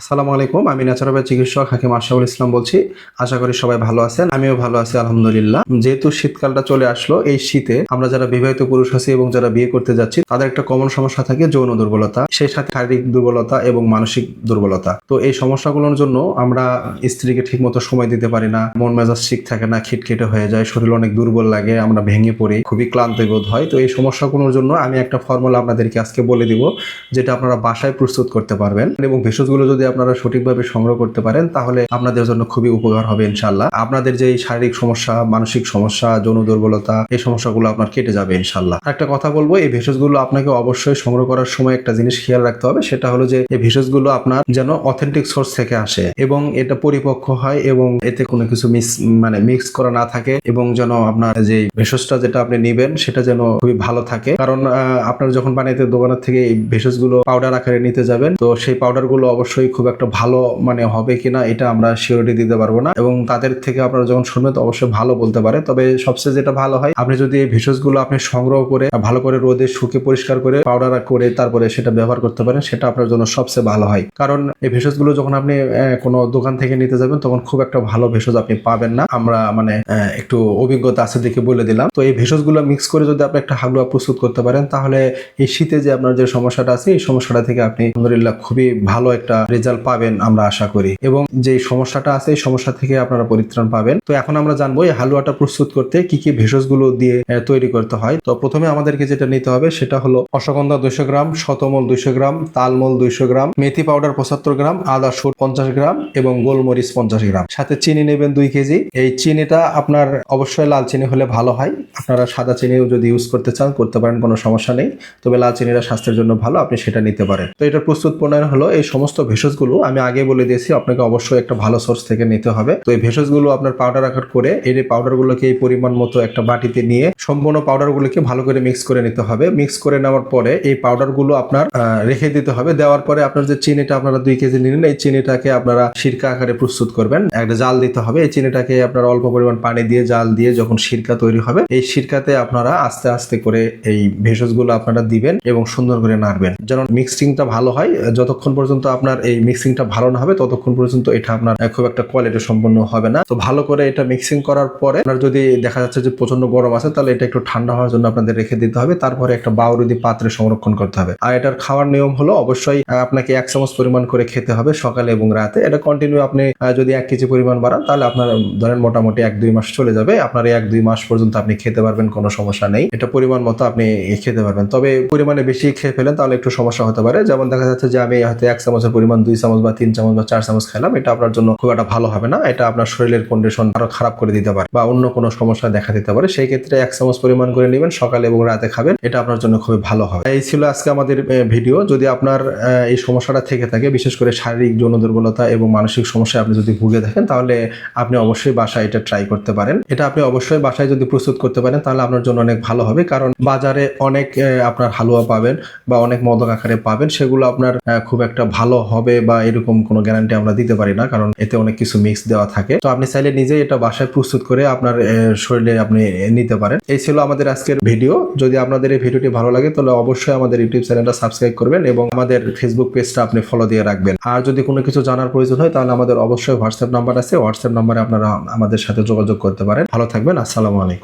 আসসালামু আলাইকুম, আমি ন্যাচারোপ্যাথ চিকিৎসক হাকিম আশরাফুল ইসলাম বলছি। আশা করি সবাই ভালো আছেন, আমিও ভালো আছি, আলহামদুলিল্লাহ। যেহেতু শীতকালটা চলে আসলো, এই শীতে আমরা যারা বিবাহিত পুরুষ আছি এবং যারা বিয়ে করতে যাচ্ছি, তাদের একটা কমন সমস্যা থাকে যৌন দুর্বলতা, সেই সাথে শারীরিক দুর্বলতা এবং মানসিক দুর্বলতা। তো এই সমস্যাগুলোর জন্য আমরা স্ত্রীকে ঠিকমতো সময় দিতে পারি না, মন মেজাজ ঠিক থাকে না, খিটখিটে হয়ে যায়, শরীর অনেক দুর্বল লাগে, আমরা ভেঙে পড়ি, খুবই ক্লান্ত বোধ হয়। তো এই সমস্যাগুলোর জন্য আমি একটা ফর্মুলা আপনাদেরকে আজকে বলে দিব, যেটা আপনারা বাসায় প্রস্তুত করতে পারবেন এবং ভেষজগুলো যদি আপনারা সঠিকভাবে সংগ্রহ করতে পারেন, তাহলে আপনাদের জন্য খুবই উপকার হবে ইনশাল্লাহ আপনাদের যে শারীরিক সমস্যা, মানসিক সমস্যা, যৌন দুর্বলতা, এই সমস্যাগুলো আপনার কেটে যাবে ইনশাল্লাহ একটা কথা বলব, এই ভেষজগুলো আপনাকে অবশ্যই সংগ্রহ করার সময় একটা জিনিস খেয়াল রাখতে হবে, সেটা হলো যে এই ভেষজগুলো আপনার যেন অথেন্টিক সোর্স থেকে আসে এবং এটা পরিপক্ক হয় এবং এতে কোনো কিছু মিস মানে মিক্স করা না থাকে এবং যেন আপনার যে ভেষজটা যেটা আপনি নিবেন, সেটা যেন খুবই ভালো থাকে। কারণ আপনার যখন বানাইতে দোকানের থেকে এই ভেষজগুলো পাউডার আকারে নিতে যাবেন, তো সেই পাউডারগুলো অবশ্যই খুব একটা ভালো মানে হবে কিনা এটা আমরা সিওরিটি দিতে পারব না। এবং তাদের থেকে আপনারা যখন শুনবেন, তো অবশ্যই ভালো বলতে পারে। তবে সবচেয়ে যেটা ভালো হয়, আপনি যদি এই ভেষজগুলো আপনি সংগ্রহ করে ভালো করে রোদে শুকে পরিষ্কার করে পাউডার করে তারপরে সেটা ব্যবহার করতে পারেন, সেটা আপনার জন্য সবচেয়ে ভালো হয়। কারণ এই ভেষজগুলো যখন আপনি কোনো দোকান থেকে নিতে যাবেন, তখন খুব একটা ভালো ভেষজ আপনি পাবেন না। আমরা মানে একটু অভিজ্ঞতা আছে দেখে বলে দিলাম। তো এই ভেষজগুলো মিক্স করে যদি আপনি একটা হালুয়া প্রস্তুত করতে পারেন, তাহলে এই শীতে যে আপনার যে সমস্যাটা আছে, এই সমস্যাটা থেকে আপনি আলহামদুলিল্লাহ খুবই ভালো একটা রেজাল্ট পাবেন আমরা আশা করি। এবং যে সমস্যাটা আছে, এই সমস্যা থেকে আপনারা পরিত্রাণ পাবেন। তো এখন আমরা জানব এই হালুয়াটা প্রস্তুত করতে কি কি ভেষজগুলো দিয়ে তৈরি করতে হয়। তো প্রথমে আমাদেরকে যেটা নিতে হবে সেটা হলো অশ্বগন্ধা দুইশো গ্রাম, শতমল দুইশো গ্রাম, তালমল দুইশো গ্রাম, মেথি পাউডার পঁচাত্তর গ্রাম, আদা সুর পঞ্চাশ গ্রাম এবং গোলমরিচ পঞ্চাশ গ্রাম। সাথে চিনি নেবেন দুই কেজি। এই চিনিটা আপনার অবশ্যই লাল চিনি হলে ভালো হয়। আপনারা সাদা চিনিও যদি ইউজ করতে চান, করতে পারেন, কোনো সমস্যা নেই। তবে লাল চিনিটা স্বাস্থ্যের জন্য ভালো, আপনি সেটা নিতে পারেন। তো এটা প্রস্তুত প্রণয়ন হলো এই সমস্ত ভেষজগুলো আমি আগে বলে দিয়েছি, আপনাকে অবশ্যই একটা ভালো সোর্স থেকে নিতে হবে। তো এই ভেষজগুলো আপনার পাউডার আকার করে এই পাউডারগুলোকে এই পরিমাণ মতো একটা বাটিতে নিয়ে সম্পূর্ণ পাউডারগুলোকে ভালো করে মিক্স করে নিতে হবে। মিক্স করে নেওয়ার পরে এই পাউডারগুলো আপনার রেখে দিতে হবে। দেওয়ার পরে আপনার যে চিনিটা আপনারা দুই কেজি নিলেন, এই চিনিটাকে আপনারা সিরকা আকারে প্রস্তুত করবেন। একটা জাল দিতে হবে। এই চিনিটাকে আপনার অল্প পরিমাণ পানি দিয়ে জাল দিয়ে যখন সিরকা তৈরি হবে, এই সিরকাতে আপনারা আস্তে আস্তে করে এই ভেষজগুলো আপনারা দিবেন এবং সুন্দর করে নাড়বেন। যেন মিক্সিংটা ভালো হয়, যতক্ষণ পর্যন্ত আপনার এই মিক্সিংটা ভালো না হবে, ততক্ষণ পর্যন্ত এটা আপনার খুব একটা কোয়ালিটি সম্পন্ন হবে না। তো ভালো করে এটা মিক্সিং করার পরে আপনার যদি দেখা যাচ্ছে যে প্রচণ্ড গরম আছে, তাহলে এটা একটু ঠান্ডা হওয়ার জন্য আপনাদের রেখে দিতে হবে। তারপরে একটা বাউরুদি পাত্রে সংরক্ষণ করতে হবে। আর এটার খাওয়ার নিয়ম হলো অবশ্যই আপনাকে এক চামচ পরিমাণ করে খেতে হবে সকালে এবং রাতে। এটা কন্টিনিউ আপনি যদি এক কেজি পরিমাণ বাড়ান, তাহলে আপনার ধরেন মোটামুটি এক দুই মাস চলে যাবে। আপনার এক দুই মাস পর্যন্ত আপনি খেতে পারবেন, কোনো সমস্যা নেই। এটা পরিমাণ মতো আপনি খেতে পারবেন। তবে পরিমাণে বেশি খেয়ে ফেলেন, তাহলে একটু সমস্যা হতে পারে। যেমন দেখা যাচ্ছে যে আমি হয়তো এক চামচের পরিমাণ দুই চামচ বা তিন চামচ বা চার চামচ খেলাম, এটা আপনার জন্য খুব একটা ভালো হবে না। এটা আপনার শরীরের কন্ডিশন আরও খারাপ করে দিতে পারে বা অন্য কোনো সমস্যা দেখা দিতে পারে। সেই ক্ষেত্রে এক চামচ পরিমাণ করে নেবেন, সকালে এবং রাতে খাবেন। এটা আপনার জন্য খুবই ভালো হবে। এই ছিল আজকে আমাদের ভিডিও যদি আপনার এই সমস্যাটা থেকে থাকে, বিশেষ করে শারীরিক যৌন দুর্বলতা এবং মানসিক সমস্যায় আপনি যদি ভুগে থাকেন, তাহলে আপনি অবশ্যই বাসায় এটা ট্রাই করতে পারেন। এটা আপনি অবশ্যই বাসায় যদি প্রস্তুত করতে পারেন, তাহলে আপনার জন্য অনেক ভালো হবে। কারণ বাজারে অনেক আপনার হালুয়া পাবেন বা অনেক মদক আকারে পাবেন। সেগুলো আপনার খুব একটা ভালো হবে বা এরকম কোনো গ্যারান্টি আমরা দিতে পারি না, কারণ এতে অনেক কিছু মিক্স দেওয়া থাকে। তো আপনি চাইলে নিজেই এটা বাসায় প্রস্তুত করে আপনার শরীরে আপনি নিতে পারেন। এই ছিল আমাদের আজকের ভিডিও যদি আপনাদের এই ভিডিওটি ভালো লাগে, তাহলে অবশ্যই আমাদের ইউটিউব চ্যানেলটা সাবস্ক্রাইব করবেন এবং আমাদের ফেসবুক পেজটা আপনি ফলো দিয়ে রাখবেন। আর যদি কোনো কিছু জানার প্রয়োজন হয়, তাহলে আমাদের অবশ্যই হোয়াটসঅ্যাপ নাম্বার আছে। হোয়াটসঅ্যাপ নাম্বারে আপনারা আমাদের সাথে যোগাযোগ করতে পারেন। ভালো থাকবেন। আসসালামু আলাইকুম।